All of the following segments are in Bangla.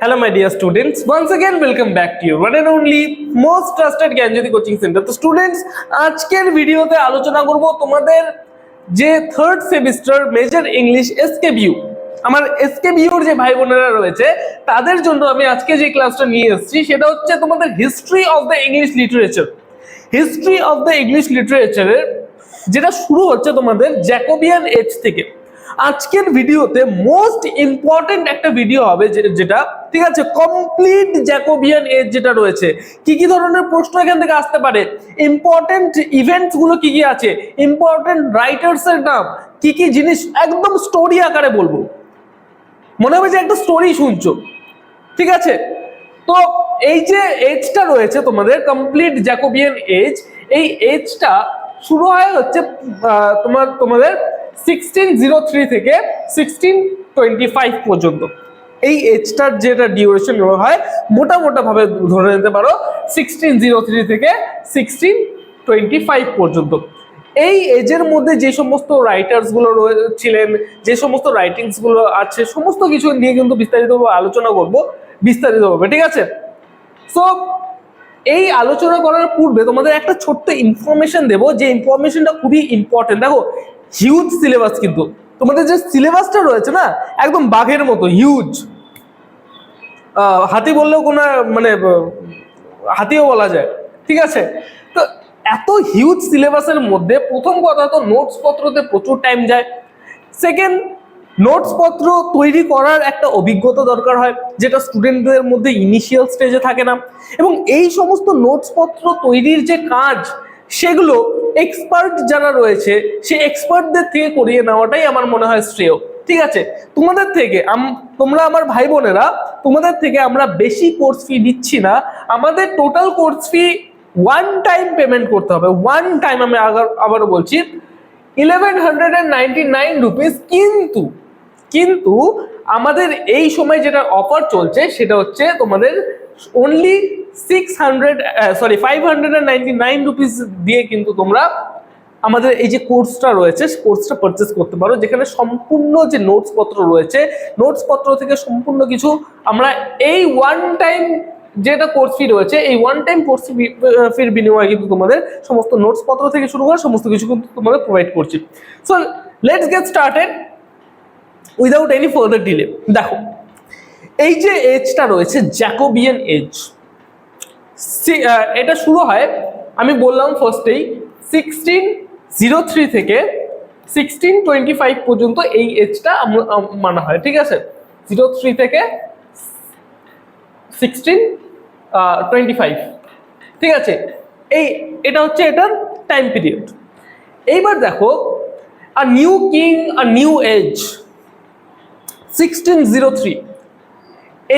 Hello, my dear students. Once again, welcome back to your one and only most trusted Gyanjyoti coaching centre তো স্টুডেন্টস আজকের ভিডিওতে আলোচনা করব তোমাদের যে third semester major English SKBU আমার এসকেবিউর যে ভাই বোনেরা রয়েছে তাদের জন্য আমি আজকে যে ক্লাসটা নিয়ে এসেছি সেটা হচ্ছে তোমাদের history of the English literature history of the English লিটারেচারের যেটা শুরু হচ্ছে তোমাদের জ্যাকোবিয়ান এজ থেকে। আজকের ভিডিওতে মোস্ট ইম্পর্টেন্ট একটা ভিডিও হবে যেটা, ঠিক আছে কমপ্লিট জ্যাকোবিয়ান এজ যেটা রয়েছে। কি কি ধরনের প্রশ্ন এখান থেকে আসতে পারে? ইম্পর্টেন্ট ইভেন্টসগুলো কি কি আছে? ইম্পর্টেন্ট রাইটার্স এর নাম, কি কি জিনিস, একদম স্টোরি আকারে বলব। মনে হবে যে একটা স্টোরি শুনছো। ঠিক আছে? তো এই যে এজটা রয়েছে তোমাদের কমপ্লিট জ্যাকোবিয়ান এজ এই এজটা শুরু হয় হচ্ছে তোমার, তোমাদের সিক্সটিন জিরো থ্রি থেকে সিক্সটিন টোয়েন্টি ফাইভ পর্যন্ত। এই এজটার যেটা ডিউরেশন হয় মোটা মোটা ভাবে ধরে নিতে পারো সিক্সটিন জিরো থ্রি থেকে সিক্সটিন টোয়েন্টি ফাইভ পর্যন্ত। এই এজের মধ্যে যে সমস্ত রাইটার্সগুলো ছিলেন যে সমস্ত রাইটিংসগুলো আছে, সমস্ত কিছু নিয়ে কিন্তু বিস্তারিতভাবে আলোচনা করব বিস্তারিতভাবে ঠিক আছে? সো এই আলোচনা করার পূর্বে তোমাদের একটা ছোট্ট ইনফরমেশন দেবো, যে ইনফরমেশনটা খুবই ইম্পর্টেন্ট দেখো হিউজ সিলেবাস কিন্তু। তোমাদের যে সিলেবাসটা রয়েছে না, একদম বাঘের মতো হিউজ হাতি বললেও কোনো মানে হাতিও বলা যায়। ঠিক আছে? তো এত হিউজ সিলেবাসের মধ্যে প্রথম কথা তো নোটস পত্রতে প্রচুর টাইম যায়। সেকেন্ড নোটস পত্র তৈরি করার একটা অভিজ্ঞতা দরকার হয়, যেটা স্টুডেন্টদের মধ্যে ইনিশিয়াল স্টেজে থাকে না। এবং এই সমস্ত নোটস পত্র তৈরির যে কাজ সেগুলো এক্সপার্ট যারা রয়েছে সেই এক্সপার্টদের থেকে করিয়ে নেওয়াটাই আমার মনে হয় শ্রেয়। ঠিক আছে? তোমাদের থেকে তোমরা আমার ভাই বোনেরা, তোমাদের থেকে আমরা বেশি কোর্স ফি দিচ্ছি না। আমাদের total course fee one time payment করতে হবে। ওয়ান টাইম আমি আবার- আবারও বলছি eleven hundred and ninety nine rupees কিন্তু কিন্তু আমাদের এই সময় যেটা অফার চলছে, সেটা হচ্ছে তোমাদের only six hundred sorry five hundred and ninety nine rupees দিয়ে কিন্তু তোমরা আমাদের এই যে কোর্সটা রয়েছে কোর্সটা পারচেস করতে পারো, যেখানে সম্পূর্ণ যে নোটস পত্র রয়েছে নোটস পত্র থেকে সম্পূর্ণ কিছু আমরা এই ওয়ান টাইম যেটা কোর্স ফি রয়েছে, এই ওয়ান টাইম কোর্স ফির বিনিময়ে কিন্তু তোমাদের সমস্ত নোটস পত্র থেকে শুরু করে সমস্ত কিছু কিন্তু তোমাদের প্রোভাইড করছি। So let's get started without any further delay দেখো এই যে এজটা রয়েছে, জ্যাকোবিয়ান এজ এটা শুরু হয়, আমি বললাম ফার্স্টেই সিক্সটিন জিরো থ্রি থেকে সিক্সটিন টোয়েন্টি ফাইভ পর্যন্ত এই এজটা মানা হয়, ঠিক আছে? জিরো থ্রি থেকে সিক্সটিন টোয়েন্টি ফাইভ ঠিক আছে? এই, এটা হচ্ছে এটার টাইম পিরিয়ড এইবার দেখো a new king a new age sixteen zero three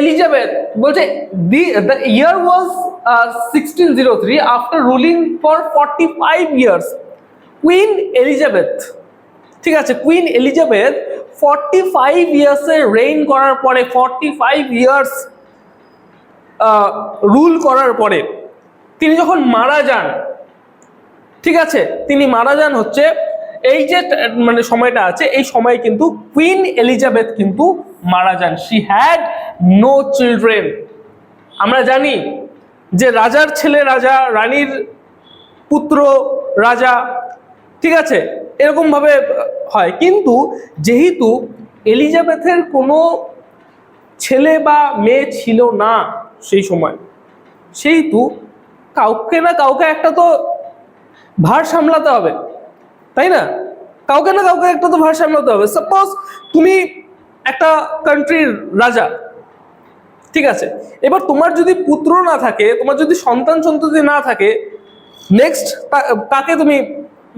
Elizabeth বলছে the the year was sixteen zero three after ruling for forty five years queen Elizabeth ঠিক আছে কুইন এলিজাবেথ ফর্টি ফাইভ ইয়ার্সে রেইন করার পরে ফর্টি ফাইভ ইয়ার্স রুল করার পরে তিনি যখন মারা যান, ঠিক আছে, তিনি মারা যান হচ্ছে, এই যে মানে সময়টা আছে, এই সময় কিন্তু কুইন এলিজাবেথ কিন্তু মারা যান। শি হ্যাড নো চিলড্রেন আমরা জানি যে রাজার ছেলে রাজা, রানীর পুত্র রাজা, ঠিক আছে? এরকম ভাবে হয়। কিন্তু যেহেতু এলিজাবেথের কোনো ছেলে বা মেয়ে ছিল না সেই সময়, সেহেতু কাউকে না কাউকে একটা তো ভার সামলাতে হবে, তাই না? কাউকে না কাউকে একটা তো ভার সামলাতে হবে। সাপোজ তুমি একটা কান্ট্রির রাজা ঠিক আছে? এবার তোমার যদি পুত্র না থাকে, তোমার যদি সন্তান সন্ততি না থাকে নেক্সট কাকে তুমি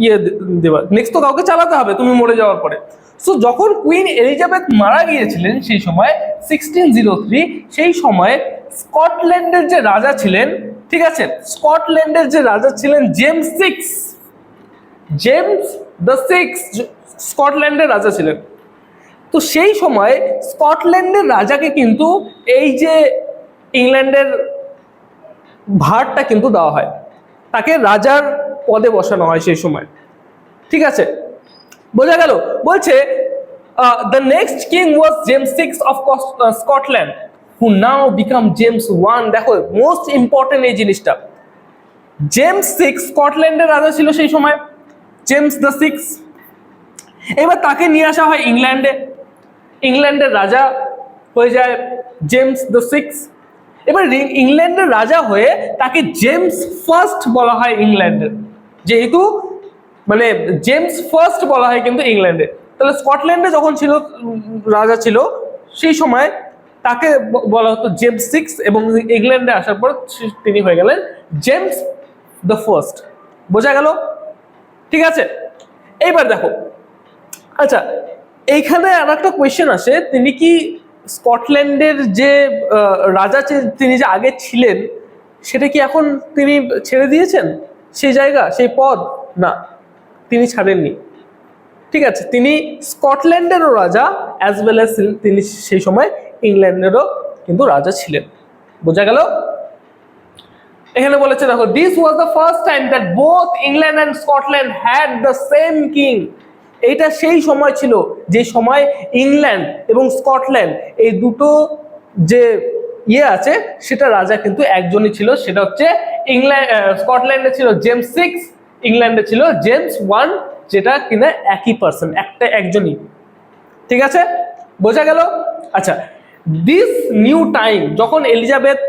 ইয়ে দেবা? নেক্সট তো কাউকে চালাতে হবে, তুমি মরে যাওয়ার পরে। সো যখন কুইন এলিজাবেথ মারা গিয়েছিলেন সেই সময় সিক্সটিন জিরো থ্রি সেই সময় স্কটল্যান্ডের যে রাজা ছিলেন, ঠিক আছে? স্কটল্যান্ডের যে রাজা ছিলেন James six James the six স্কটল্যান্ডের রাজা ছিলেন। তো সেই সময় স্কটল্যান্ডের রাজাকে কিন্তু এই যে ইংল্যান্ডের ভারটা কিন্তু দেওয়া হয়। তাকে রাজার পদে বসানো হয় সেই সময়। ঠিক আছে? বোঝা গেল? বলছে the next king was James six of Scotland who now become James one দেখো মোস্ট ইম্পর্টেন্ট এই জিনিসটা। জেমস সিক্স স্কটল্যান্ডের রাজা ছিল সেই সময়। জেমস দ্য সিক্স এবার তাকে নিয়ে আসা হয় ইংল্যান্ডে। ইংল্যান্ডের রাজা হয়ে যায় জেমস দ্য সিক্স। এবার ইংল্যান্ডের রাজা হয়ে তাকে জেমস ফার্স্ট বলা হয় ইংল্যান্ডের যেহেতু মানে জেমস ফার্স্ট বলা হয় কিন্তু ইংল্যান্ডে। তাহলে স্কটল্যান্ডে যখন ছিল, রাজা ছিল, সেই সময় তাকে বলা হতো জেমস সিক্স এবং ইংল্যান্ডে আসার পর তিনি হয়ে গেলেন জেমস দ্য ফার্স্ট। বোঝা গেল? ঠিক আছে? এইবার দেখো। আচ্ছা এইখানে আর একটা কোয়েশ্চেন আসে, তিনি কি স্কটল্যান্ডের যে রাজা তিনি যে আগে ছিলেন, সেটা কি এখন তিনি ছেড়ে দিয়েছেন? সেই জায়গা, সেই পদ? না, তিনি ছাড়েননি। ঠিক আছে, তিনি স্কটল্যান্ডেরও রাজা অ্যাজ ওয়েল অ্যাজ তিনি সেই সময় ইংল্যান্ডেরও কিন্তু রাজা ছিলেন। বোঝা গেল? এখানে বলেছে দেখো this was the first time that both England and Scotland had the same king এইটা সেই সময় ছিল যে সময় ইংল্যান্ড এবং স্কটল্যান্ড এই দুটো যে ইয়ে আছে, সেটা রাজা কিন্তু একজনই ছিল, সেটা হচ্ছে ইংল্যান্ড স্কটল্যান্ডে ছিল জেমস সিক্স, ইংল্যান্ডে ছিল জেমস ওয়ান, যেটা কিনা একই পার্সন একটা একজনই। ঠিক আছে? বোঝা গেল? আচ্ছা দিস নিউ টাইম যখন এলিজাবেথ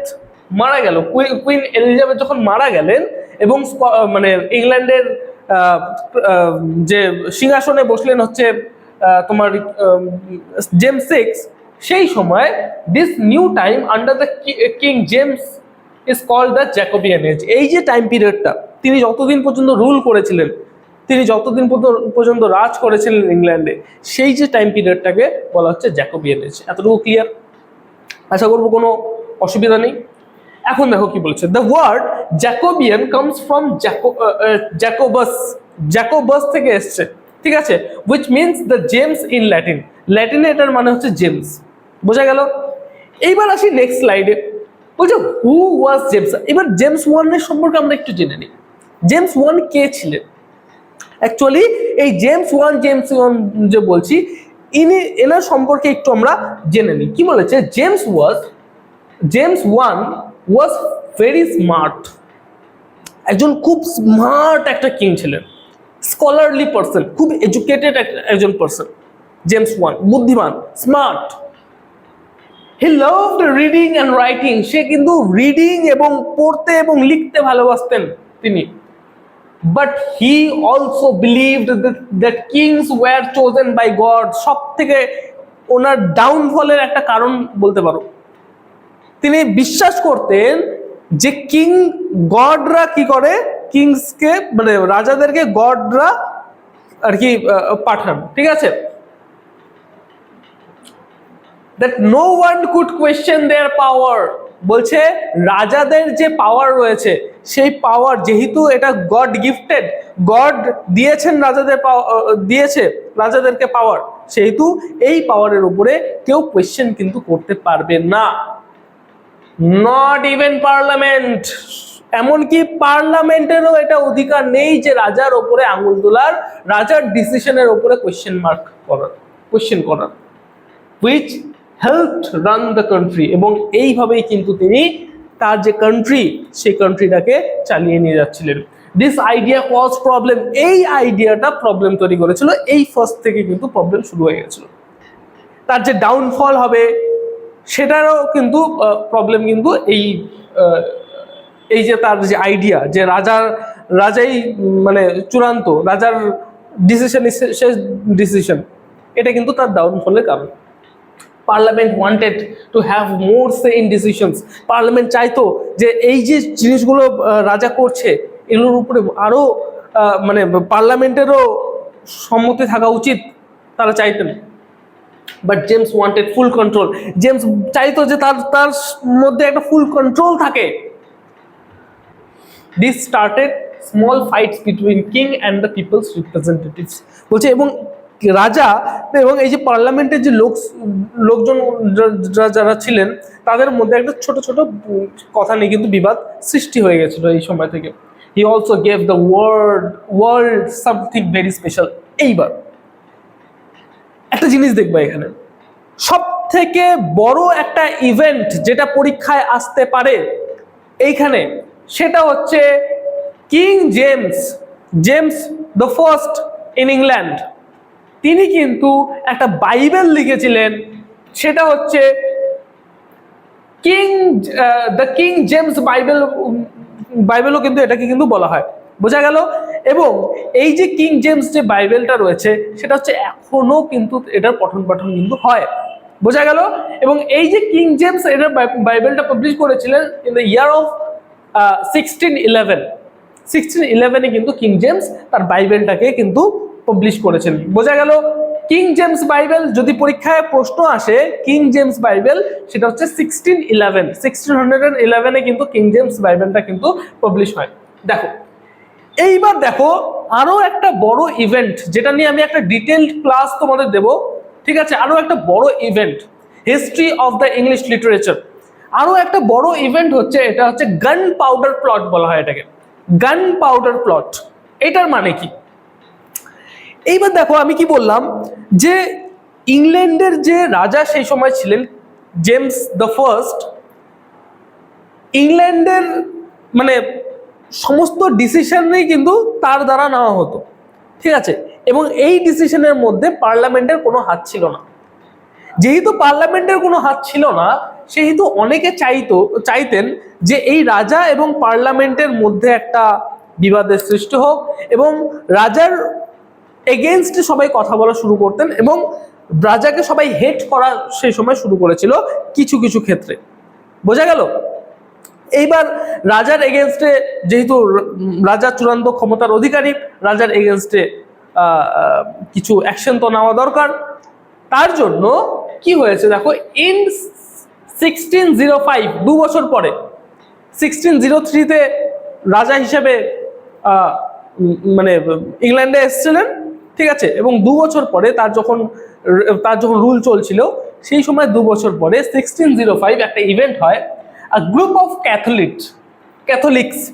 মারা গেল কুইন এলিজাবেথ যখন মারা গেলেন এবং মানে ইংল্যান্ডের যে সিংহাসনে বসলেন হচ্ছে তোমার জেমস সিক্স, সেই সময় this new time under the king James is call the Jacobean age এই যে টাইম পিরিয়ডটা তিনি যতদিন পর্যন্ত রুল করেছিলেন, তিনি যতদিন পর্যন্ত- রাজ করেছিলেন ইংল্যান্ডে, সেই যে টাইম পিরিয়ডটাকে বলা হচ্ছে জ্যাকোবিয়ান এজ এতটুকু ক্লিয়ার আশা করব কোনো অসুবিধা নেই। এখন দেখো কি বলছে the word Jacobean comes from Jacobus Jacobus থেকে এসছে, ঠিক আছে? Which means the James in Latin ল্যাটিনে এটার মানে হচ্ছে জেমস বোঝা গেল? এইবার আসি নেক্সট স্লাইডে বলছে হু ওয়াজ জেমস এবার জেমস ওয়ানের সম্পর্কে আমরা একটু জেনে নিই। জেমস ওয়ান কে ছিলেন? অ্যাকচুয়ালি এই জেমস ওয়ান জেমস ওয়ান যে বলছি, ইনি, এনার সম্পর্কে একটু আমরা জেনে নিই। কি বলেছে? James was James one was very smart একজন খুব স্মার্ট একটা কিং ছিলেন। স্কলারলি পার্সন খুব এডুকেটেড একজন পার্সন জেমস ওয়ান বুদ্ধিমান smart he loved reading and writing সে কিন্তু রিডিং এবং পড়তে এবং লিখতে ভালোবাসতেন তিনি। But he also believed that kings were chosen by God সব থেকে ওনার ডাউনফলের একটা কারণ বলতে পারো। তিনি বিশ্বাস করতেন যে কিং গডরা কি করে? কিংসকে মানে রাজাদেরকে গডরা আর কি পাঠান। ঠিক আছে? That no one could question their power বলছে, রাজাদের যে পাওয়ার রয়েছে, সেই পাওয়ার যেহেতু এটা গড গিফটেড গড দিয়েছেন রাজাদের দিয়েছে রাজাদেরকে পাওয়ার সেহেতু এই পাওয়ারের উপরে কেউ কোয়েশ্চেন কিন্তু করতে পারবে না। নট ইভেন পার্লামেন্ট এমনকি পার্লামেন্টেরও এটা অধিকার নেই যে রাজার ওপরে আঙুল তোলার, রাজার ডিসিশনের ওপরে কোয়েশ্চেন মার্ক করার কোয়েশ্চেন করার। Which help run the country এবং এইভাবেই কিন্তু তিনি তার যে কান্ট্রি সেই কান্ট্রিটাকে চালিয়ে নিয়ে যাচ্ছিলেন। দিস আইডিয়া কজ প্রবলেম এই আইডিয়াটা প্রবলেম তৈরি করেছিল। এই ফার্স্ট থেকে কিন্তু প্রবলেম শুরু হয়ে গেছিল। তার যে ডাউনফল হবে সেটারও কিন্তু প্রবলেম কিন্তু এই এই যে তার যে আইডিয়া যে রাজার, রাজাই মানে চূড়ান্ত, রাজার ডিসিশন শেষ ডিসিশন এটা কিন্তু তার ডাউনফলের কারণ Parliament wanted to have more say in decisions Parliament চাইতো যে এই যে জিনিসগুলো রাজা করছে, এগুলোর উপরে আরও মানে পার্লামেন্টেরও সম্মতি থাকা উচিত, তারা চাইতেন। But James wanted full control James চাইতো যে তার তার মধ্যে একটা ফুল কন্ট্রোল থাকে। This started small fights between king and the people's representatives বলছে, এবং রাজা এবং এই যে পার্লামেন্টের যে লোক, লোকজন যারা ছিলেন, তাদের মধ্যে একটা ছোট ছোট কথা নিয়ে কিন্তু বিবাদ সৃষ্টি হয়ে গেছিল এই সময় থেকে। He also gave the world world something very special এইবার একটা জিনিস দেখবা এখানে। সব থেকে বড় একটা ইভেন্ট যেটা পরীক্ষায় আসতে পারে এইখানে, সেটা হচ্ছে King James James the First in England তিনি কিন্তু একটা বাইবেল লিখেছিলেন, সেটা হচ্ছে king the King James Bible বাইবেলও কিন্তু এটাকে কিন্তু বলা হয়। বোঝা গেল? এবং এই যে কিং জেমস যে বাইবেলটা রয়েছে, সেটা হচ্ছে এখনও কিন্তু এটার পঠন পাঠন কিন্তু হয়। বোঝা গেল? এবং এই যে কিং জেমস এটার বাইবেলটা পাবলিশ করেছিলেন in the year of sixteen eleven sixteen ইলেভেনে কিন্তু কিং জেমস তার বাইবেলটাকে কিন্তু পাবলিশ করেছেন। বোঝা গেল? কিং জেমস বাইবেল যদি পরীক্ষায় প্রশ্ন আসে, কিং জেমস বাইবেল, সেটা হচ্ছে সিক্সটিন ইলেভেন সিক্সটিন হান্ড্রেড ইলেভেনে কিন্তু কিং জেমস বাইবেলটা কিন্তু পাবলিশ হয়। দেখো এইবার দেখো আরও একটা বড় ইভেন্ট যেটা নিয়ে আমি একটা ডিটেলড ক্লাস তোমাদের দেব। ঠিক আছে? আরও একটা বড় event history of the English literature আরও একটা বড় ইভেন্ট হচ্ছে, এটা হচ্ছে গান পাউডার প্লট বলা হয় এটাকে। গান পাউডার প্লট এটার মানে কি? এইবার দেখো আমি কি বললাম, যে ইংল্যান্ডের যে রাজা সেই সময় ছিলেন জেমস দ্য ফার্স্ট, ইংল্যান্ডের মানে সমস্ত ডিসিশনই কিন্তু তার দ্বারা নেওয়া হতো। ঠিক আছে? এবং এই ডিসিশনের মধ্যে পার্লামেন্টের কোনো হাত ছিল না। যেহেতু পার্লামেন্টের কোনো হাত ছিল না, সেহেতু অনেকে চাইতো, চাইতেন যে এই রাজা এবং পার্লামেন্টের মধ্যে একটা বিবাদের সৃষ্টি হোক এবং রাজার এগেনস্টে সবাই কথা বলা শুরু করতেন এবং রাজাকে সবাই হেট করা সেই সময় শুরু করেছিল কিছু কিছু ক্ষেত্রে। বোঝা গেল? এইবার রাজার এগেনস্টে যেহেতু রাজা চূড়ান্ত ক্ষমতার অধিকারী, রাজার এগেনস্টে কিছু অ্যাকশন তো নেওয়া দরকার। তার জন্য কি হয়েছে দেখো ইন সিক্সটিন জিরো ফাইভ দু বছর পরে সিক্সটিন জিরো থ্রিতে রাজা হিসেবে মানে ইংল্যান্ডে এসেছিলেন, ঠিক আছে? এবং দু বছর পরে তার যখন তার যখন রুল চলছিল, সেই সময় দু বছর পরে সিক্সটিন জিরো ফাইভ একটা ইভেন্ট হয়। A group of Catholic Catholics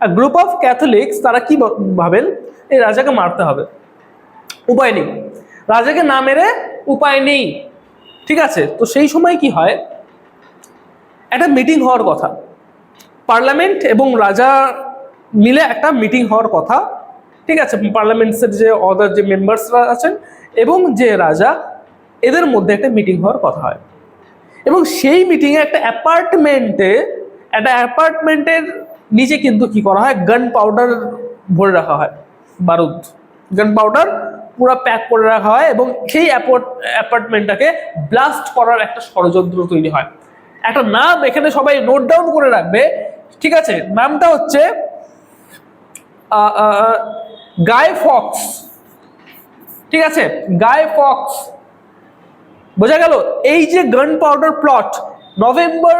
a group of Catholics তারা কি ভাব- ভাবেন? এই রাজাকে মারতে হবে। উপায় নেই। রাজাকে না মেরে উপায় নেই। ঠিক আছে? তো সেই সময় কি হয়? একটা মিটিং হওয়ার কথা। পার্লামেন্ট এবং রাজা মিলে একটা মিটিং হওয়ার কথা। ঠিক আছে? পার্লামেন্টসের যে অদার যে মেম্বার্সরা আছেন এবং যে রাজা, এদের মধ্যে একটা মিটিং হওয়ার কথা হয়। এবং সেই মিটিংয়ে একটা অ্যাপার্টমেন্টে একটা অ্যাপার্টমেন্টের নিচে কিন্তু কি করা হয়? গান পাউডার ভরে রাখা হয়, বারুদ। গান পাউডার পুরো প্যাক করে রাখা হয় এবং সেই অ্যাপার্টমেন্টটাকে ব্লাস্ট করার একটা ষড়যন্ত্র তৈরি হয়। একটা নাম এখানে সবাই নোট ডাউন করে রাখবে, ঠিক আছে? নামটা হচ্ছে গায়ে ফক্স ঠিক আছে? গায়ে ফক্স বোঝা গেল? এই যে gunpowder plot November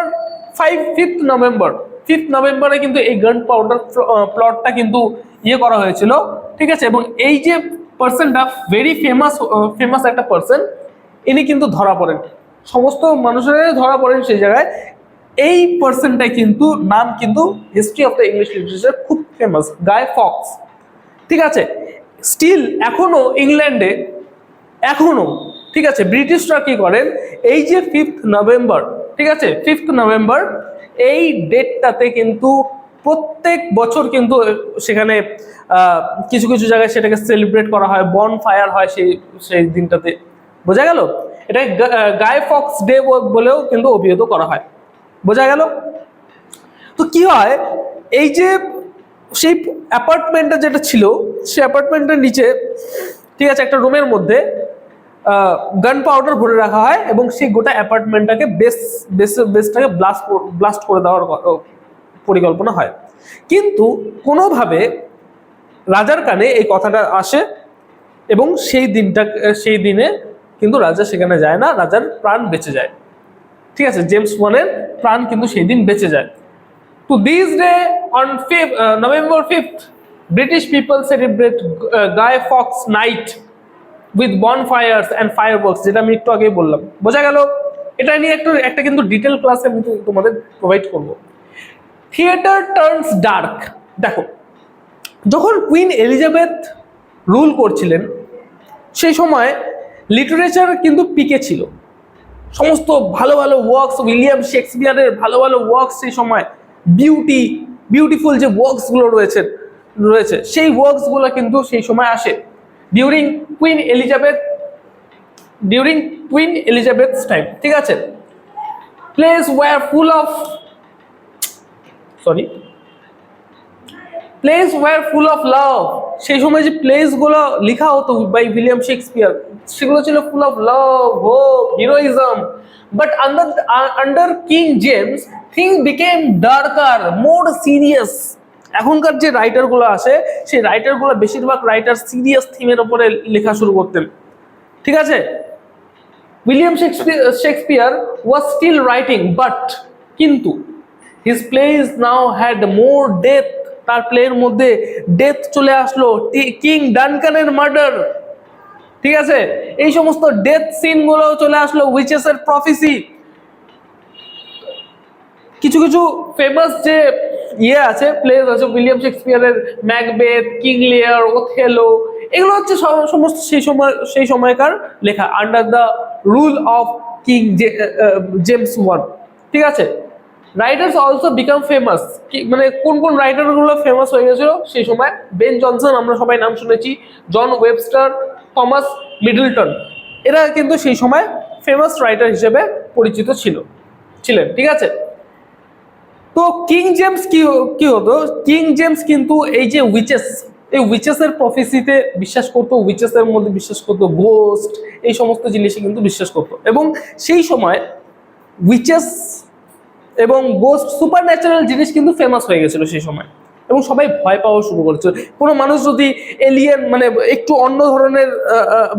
five fifth November fifth নভেম্বরে কিন্তু এই গান পাউডার প্লটটা কিন্তু ইয়ে করা হয়েছিল, ঠিক আছে? এবং এই যে পার্সনটা ভেরি ফেমাস ফেমাস একটা পার্সন ইনি কিন্তু ধরা পড়েন। সমস্ত মানুষের ধরা পড়েন সেই জায়গায়। এই পার্সনটাই কিন্তু, নাম কিন্তু history of the English literature খুব ফেমাস গায়ে ফক্স ঠিক আছে? স্টিল এখনও ইংল্যান্ডে এখনও ঠিক আছে, ব্রিটিশরা কি করেন? এই যে ফিফথ নভেম্বর ঠিক আছে ফিফথ নভেম্বর এই ডেটটাতে কিন্তু প্রত্যেক বছর কিন্তু সেখানে কিছু কিছু জায়গায় সেটাকে সেলিব্রেট করা হয় বন ফায়ার হয় সেই সেই দিনটাতে। বোঝা গেল? এটা গায়ে ফক্স ডে বলেও কিন্তু অভিহিত করা হয়। বোঝা গেল? তো কি হয়? এই যে সেই অ্যাপার্টমেন্টটা যেটা ছিল, সেই অ্যাপার্টমেন্টের নিচে, ঠিক আছে, একটা রুমের মধ্যে গান পাউডার ভরে রাখা হয় এবং সেই গোটা অ্যাপার্টমেন্টটাকে বেস বেস বেসটাকে ব্লাস্ট ব্লাস্ট করে দেওয়ার পরিকল্পনা হয়। কিন্তু কোনোভাবে রাজার কানে এই কথাটা আসে এবং সেই দিনটা সেই দিনে কিন্তু রাজা সেখানে যায় না রাজার প্রাণ বেঁচে যায়। ঠিক আছে জেমস ওয়ানের প্রাণ কিন্তু সেই দিন বেঁচে যায়। To this day, on 5th, uh, November 5th, British celebrate celebrate Fawkes Guy Fawkes বন with অ্যান্ড ফায়ার fireworks, যেটা আমি একটু আগেই বললাম। বোঝা গেল? এটা নিয়ে একটু, একটা কিন্তু ডিটেল ক্লাসে আমি তোমাদের প্রোভাইড করব। থিয়েটার টার্নস ডার্ক দেখো, যখন কুইন এলিজাবেথ রুল করছিলেন, সেই সময় লিটারেচার কিন্তু পিকে ছিল। সমস্ত ভালো ভালো ওয়ার্কস উইলিয়াম শেক্সপিয়ারের ভালো ভালো ওয়ার্কস সেই সময় বিউটি বিউটিফুল যে ওয়ার্কসগুলো রয়েছে রয়েছে, সেই ওয়ার্কসগুলো কিন্তু সেই সময় আসে। During Queen Elizabeth during Queen Elizabeth's time ঠিক আছে? Plays were full of sorry plays were full of love সেই সময় যে প্লেসগুলো লেখা হতো বাই উইলিয়াম শেক্সপিয়ার সেগুলো ছিল full of love heroism but under under King James things became darker more serious এখনকার যে রাইটারগুলো আসে সেই রাইটারগুলো বেশিরভাগ রাইটার সিরিয়াস থিমের ওপরে লেখা শুরু করতেন। ঠিক আছে? William Shakespeare was still writing but কিন্তু his plays now had more death তার প্লের মধ্যে ডেথ চলে আসলো কিং ডানকানের মার্ডার ঠিক আছে? এই সমস্ত ডেথ সিনগুলো চলে আসলো উইচেস এর প্রফেসি কিছু কিছু ফেমাস যে ইয়ে আছে প্লেস আছে উইলিয়াম শেক্সপিয়ারের ম্যাকবেথ কিং লিয়ার ওথেলো এগুলো হচ্ছে সমস্ত সেই সময়, সেই সময়কার লেখা under the rule of King James one ঠিক আছে? রাইটার্স অলসো বিকাম ফেমাস মানে কোন কোন রাইটারগুলো ফেমাস হয়ে গেছিল? সেই সময় বেন জনসন আমরা সবাই নাম শুনেছি জন ওয়েবস্টার থমাস মিডলটন এরা কিন্তু সেই সময় ফেমাস রাইটার হিসেবে পরিচিত ছিল, ছিলেন, ঠিক আছে? তো কিং জেমস কি কি হতো? কিং জেমস কিন্তু এই যে উইচেস এই উইচেসের প্রফেসিতে বিশ্বাস করতো উইচেসের মধ্যে বিশ্বাস করতো গোস্ট এই সমস্ত জিনিসে কিন্তু বিশ্বাস করতো। এবং সেই সময় উইচেস এবং গোস্ট সুপার ন্যাচারাল জিনিস কিন্তু ফেমাস হয়ে গেছিল সেই সময়। এবং সবাই ভয় পাওয়া শুরু করেছিল। কোনো মানুষ যদি এলিয়েন মানে একটু অন্য ধরনের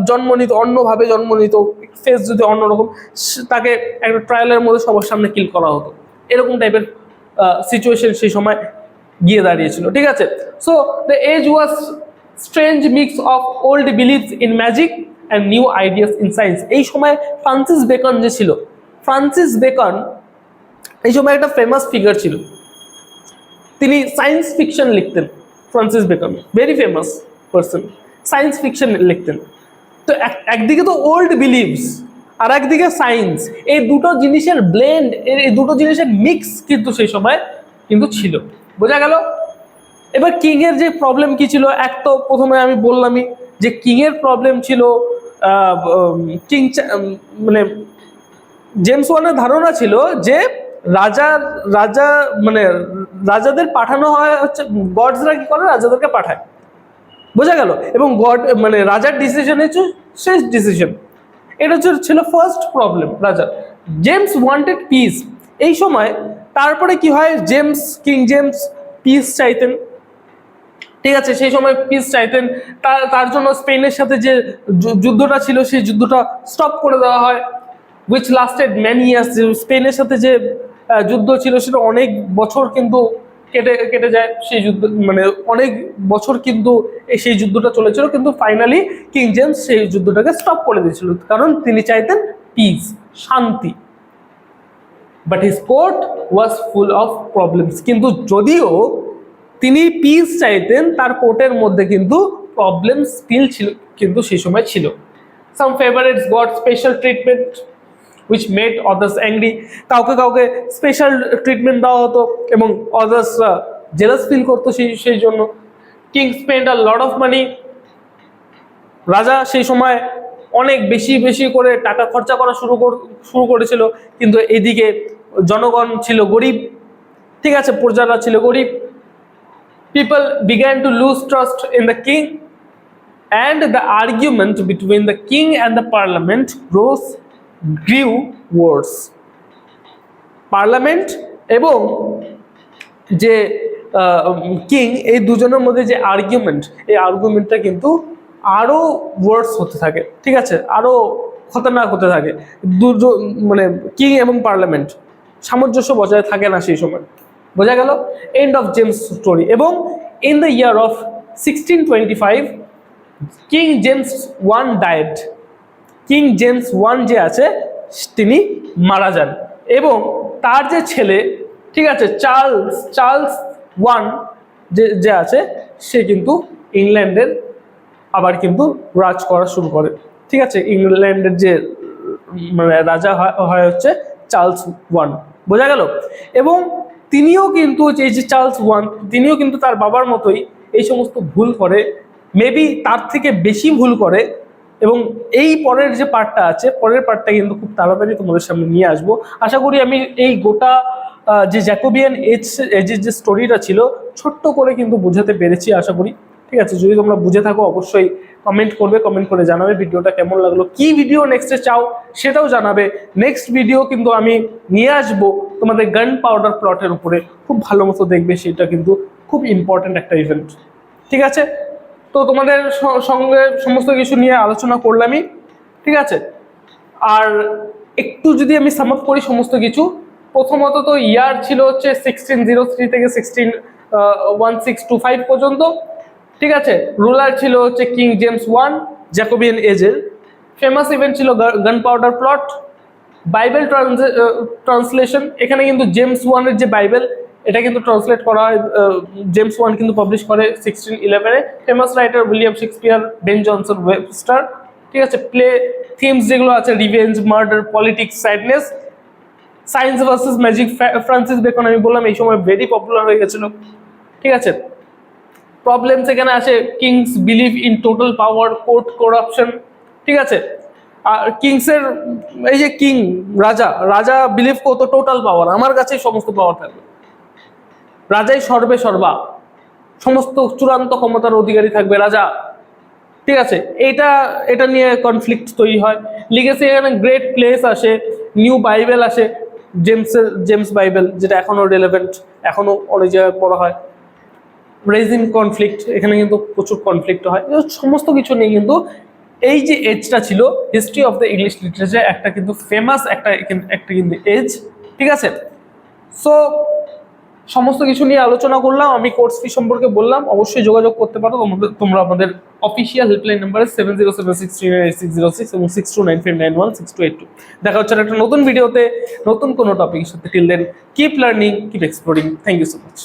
জন্ম নিত, অন্যভাবে জন্ম নিত ফেস যদি অন্যরকম তাকে একটা ট্রায়ালের মধ্যে সবার সামনে কিল করা হতো। এরকম টাইপের সিচুয়েশন সেই সময় গিয়ে দাঁড়িয়েছিল, ঠিক আছে? So the age was strange mix of old beliefs in magic and new ideas in science এই সময় ফ্রান্সিস বেকন যে ছিল ফ্রান্সিস বেকন এই সময় একটা ফেমাস ফিগার ছিল। তিনি সায়েন্স ফিকশন লিখতেন Francis Bacon very famous person science fiction লিখতেন। তো এক- একদিকে তো ওল্ড বিলিভস আর একদিকে সায়েন্স এই দুটো জিনিসের ব্লেন্ড এই দুটো জিনিসের মিক্স কিন্তু সেই সময় কিন্তু ছিল। বোঝা গেল? এবার কিং এর যে প্রবলেম কি ছিল? এক তো প্রথমে আমি বললামই যে কিং এর প্রবলেম ছিল কিং মানে জেমস ওয়ানের ধারণা ছিল যে রাজা রাজা মানে রাজাদের পাঠানো হয় হচ্ছে গডসরা কি করে? রাজাদেরকে পাঠায়। বোঝা গেল? এবং গড মানে রাজার ডিসিশন হচ্ছে শেষ ডিসিশন এটা ছিল ফার্স্ট প্রবলেম রাজা। জেমস ওয়ান্টেড পিস এই সময় তারপরে কি হয়? জেমস কিং জেমস পিস চাইতেন। ঠিক আছে, সেই সময় পিস চাইতেন। তার তার জন্য স্পেনের সাথে যে যুদ্ধটা ছিল, সেই যুদ্ধটা স্টপ করে দেওয়া হয় উইচ লাস্টেড ম্যানি ইয়ার্স স্পেনের সাথে যে যুদ্ধ ছিল, সেটা অনেক বছর কিন্তু কেটে কেটে যায় সেই যুদ্ধ মানে অনেক বছর কিন্তু সেই যুদ্ধটা চলেছিল, কিন্তু ফাইনালি কিং জেমস সেই যুদ্ধটাকে স্টপ করে দিয়েছিল। কারণ তিনি চাইতেন পিস শান্তি। But his court was full of problems কিন্তু যদিও তিনি পিস চাইতেন, তার কোর্টের মধ্যে কিন্তু প্রবলেম স্টিল ছিল, কিন্তু সেই সময় ছিল। Some favourites got special treatment which made others angry কাউকে কাউকে স্পেশাল ট্রিটমেন্ট দেওয়া হতো এবং অদার্সরা জেলাস ফিল করতো সেই সেই জন্য। King spend a lot of money রাজা সেই সময় অনেক বেশি বেশি করে টাকা খরচা করা শুরু শুরু করেছিল। কিন্তু এদিকে জনগণ ছিল গরিব। ঠিক আছে, প্রজারা ছিল গরিব। People began to lose trust in the king and the argument between the king and the Parliament rose grew worse. Parliament এবং যে কিং, এই দুজনের মধ্যে যে আর্গুমেন্ট এই আর্গুমেন্টটা কিন্তু আরও ওয়ার্ডস হতে থাকে, ঠিক আছে? আরও খতরনাক হতে থাকে। দুজন মানে কিং এবং পার্লামেন্ট সামঞ্জস্য বজায় থাকে না সেই সময়। বোঝা গেল? এন্ড অফ জেমস স্টোরি এবং in the year of sixteen twenty five King James one died King James one যে আছে, তিনি মারা যান। এবং তার যে ছেলে, ঠিক আছে, চার্লস চার্লস ওয়ান যে যে আছে, সে কিন্তু ইংল্যান্ডের আবার কিন্তু রাজ করা শুরু করে। ঠিক আছে, ইংল্যান্ডের যে মানে রাজা হয়- হচ্ছে চার্লস ওয়ান। বোঝা গেল? এবং তিনিও কিন্তু যে যে চার্লস ওয়ান, তিনিও কিন্তু তার বাবার মতোই এই সমস্ত ভুল করে মেবি তার থেকে বেশি ভুল করে এবং এই পরের যে পার্টটা আছে, পরের পার্টটা কিন্তু খুব তাড়াতাড়ি তোমাদের সামনে নিয়ে আসব। আশা করি আমি এই গোটা যে জ্যাকোবিয়ান এজ এজের যে স্টোরিটা ছিল, ছোট্ট করে কিন্তু বোঝাতে পেরেছি, আশা করি। ঠিক আছে? যদি তোমরা বুঝে থাকো, অবশ্যই কমেন্ট করবে কমেন্ট করে জানাবে ভিডিওটা কেমন লাগল, কি ভিডিও নেক্সটে চাও সেটাও জানাবে। নেক্সট ভিডিও কিন্তু আমি নিয়ে আসব তোমাদের গান পাউডার প্লটের উপরে। খুব ভালো মতো দেখবে, সেটা কিন্তু খুব ইম্পর্ট্যান্ট একটা ইভেন্ট ঠিক আছে? তো তোমাদের সঙ্গে সমস্ত কিছু নিয়ে আলোচনা করলামই, ঠিক আছে? আর একটু যদি আমি সাম করি সমস্ত কিছু, প্রথমত তো ইয়ার ছিল হচ্ছে সিক্সটিন জিরো থ্রি থেকে sixteen one six two five পর্যন্ত, ঠিক আছে? রুলার ছিল হচ্ছে কিং জেমস ওয়ান জ্যাকোবিয়ান এজের ফেমাস ইভেন্ট ছিল গান পাউডার প্লট বাইবেল ট্রান্সলেশন এখানে কিন্তু জেমস ওয়ানের যে বাইবেল এটা কিন্তু ট্রান্সলেট করা হয় জেমস ওয়ান কিন্তু পাবলিশ করে সিক্সটিন ইলেভেনে famous writer William Shakespeare Ben Jonson Webster ঠিক আছে? প্লে থিমস যেগুলো আছে revenge murder politics sadness science versus magic Francis Bacon আমি বললাম, এই সময় ভেরি পপুলার হয়ে গেছিল। ঠিক আছে? প্রবলেমস এখানে আছে kings believe in total power court corruption ঠিক আছে? আর কিংসের এই যে কিং রাজা রাজা বিলিভ করতো টোটাল পাওয়ার আমার কাছেই সমস্ত পাওয়ার থাকবে। রাজাই সর্বে সর্বা। সমস্ত চূড়ান্ত ক্ষমতার অধিকারী থাকবে রাজা। ঠিক আছে এটা এটা নিয়ে কনফ্লিক্ট তৈরি হয়। লিগেসি এখানে গ্রেট প্লেস আসে নিউ বাইবেল আসে জেমসের জেমস বাইবেল যেটা এখনও রেলেভেন্ট এখনও অনেক জায়গায় পড়া হয়। রেজিং কনফ্লিক্ট এখানে কিন্তু প্রচুর কনফ্লিক্ট হয়। সমস্ত কিছু নিয়ে কিন্তু এই যে এজটা ছিল history of the English literature একটা কিন্তু ফেমাস একটা একটা কিন্তু এজ ঠিক আছে? সো সমস্ত কিছু নিয়ে আলোচনা করলাম, আমি কোর্স ফি সম্পর্কে বললাম, অবশ্যই যোগাযোগ করতে পারো, তোমাদের, তোমরা আমাদের official helpline number seven zero seven six three nine six zero six এবং six two nine five nine one six two eight two দেখা হচ্ছে একটা নতুন ভিডিওতে নতুন কোনো টপিকের সাথে। Till then keep learning keep exploring thank you so much